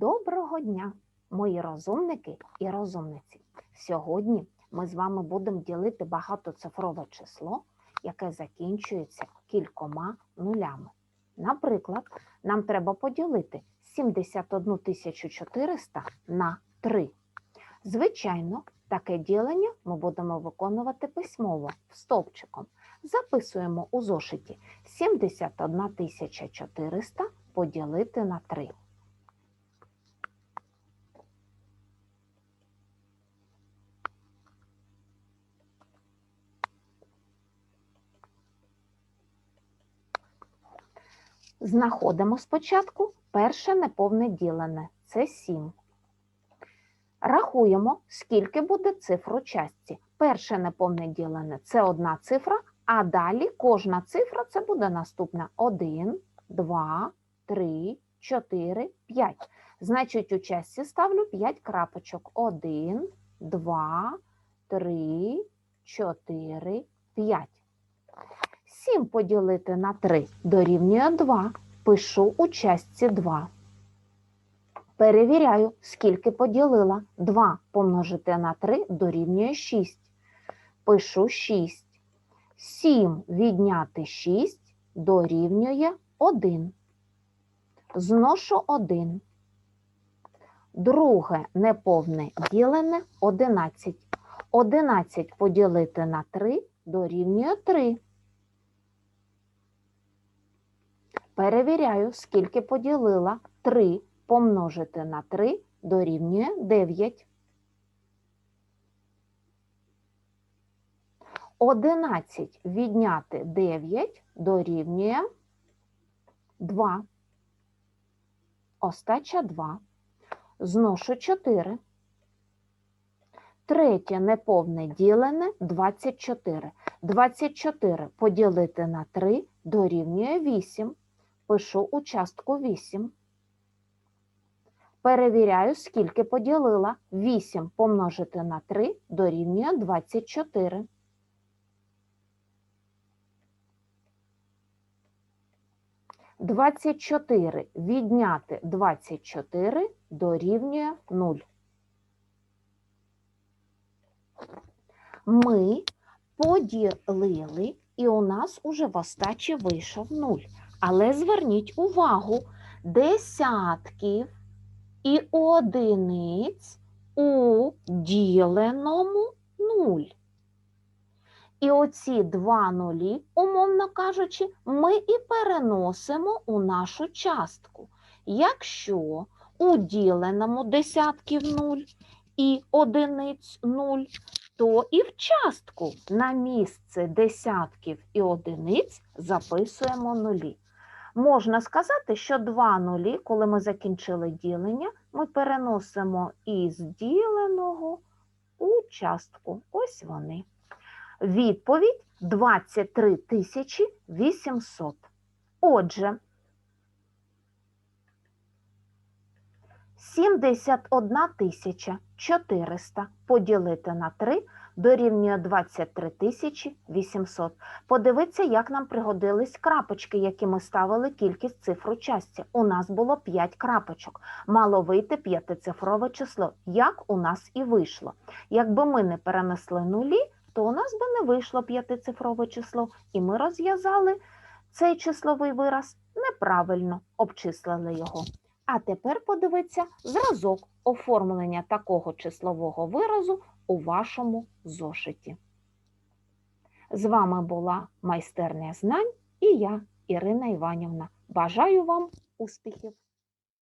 Доброго дня, мої розумники і розумниці. Сьогодні ми з вами будемо ділити багатоцифрове число, яке закінчується кількома нулями. Наприклад, нам треба поділити 71 400 на 3. Звичайно, таке ділення ми будемо виконувати письмово стовпчиком. Записуємо у зошиті 71 400 поділити на 3. Знаходимо спочатку перше неповне ділене – це 7. Рахуємо, скільки буде цифр у частці. Перше неповне ділене – це одна цифра, а далі кожна цифра – це буде наступна. 1, 2, 3, 4, 5. Значить, у частці ставлю 5 крапочок. 1, 2, 3, 4, 5. 7 поділити на 3 дорівнює 2. Пишу у частці 2. Перевіряю, скільки поділила. 2 помножити на 3 дорівнює 6. Пишу 6. 7 відняти 6 дорівнює 1. Зношу 1. Друге неповне ділене 11. 11 поділити на 3 дорівнює 3. Перевіряю, скільки поділила 3 помножити на 3 дорівнює 9. 11 відняти 9 дорівнює 2. Остача 2. Зношу 4. Третє неповне ділене 24. 24 поділити на 3 дорівнює 8. Пишу у частку 8. Перевіряю, скільки поділила. 8 помножити на 3 дорівнює 24. Двадцять чотири відняти 24 дорівнює 0. Ми поділили, і у нас уже в остачі вийшов 0. Але зверніть увагу, десятків і одиниць у діленому 0. І оці два нулі, умовно кажучи, ми і переносимо у нашу частку. Якщо у діленому десятків 0 і одиниць 0, то і в частку на місце десятків і одиниць записуємо нулі. Можна сказати, що два нулі, коли ми закінчили ділення, ми переносимо із діленого у частку. Ось вони. Відповідь 23 800. Отже, 71 400 поділити на 3 дорівнює 23 800. Подивіться, як нам пригодились крапочки, які ми ставили кількість цифр у частці. У нас було 5 крапочок. Мало вийти п'ятицифрове число, як у нас і вийшло. Якби ми не перенесли нулі, то у нас би не вийшло п'ятицифрове число, і ми розв'язали цей числовий вираз неправильно, обчислили його. А тепер подивиться зразок оформлення такого числового виразу у вашому зошиті. З вами була майстерня знань і я, Ірина Іванівна. Бажаю вам успіхів!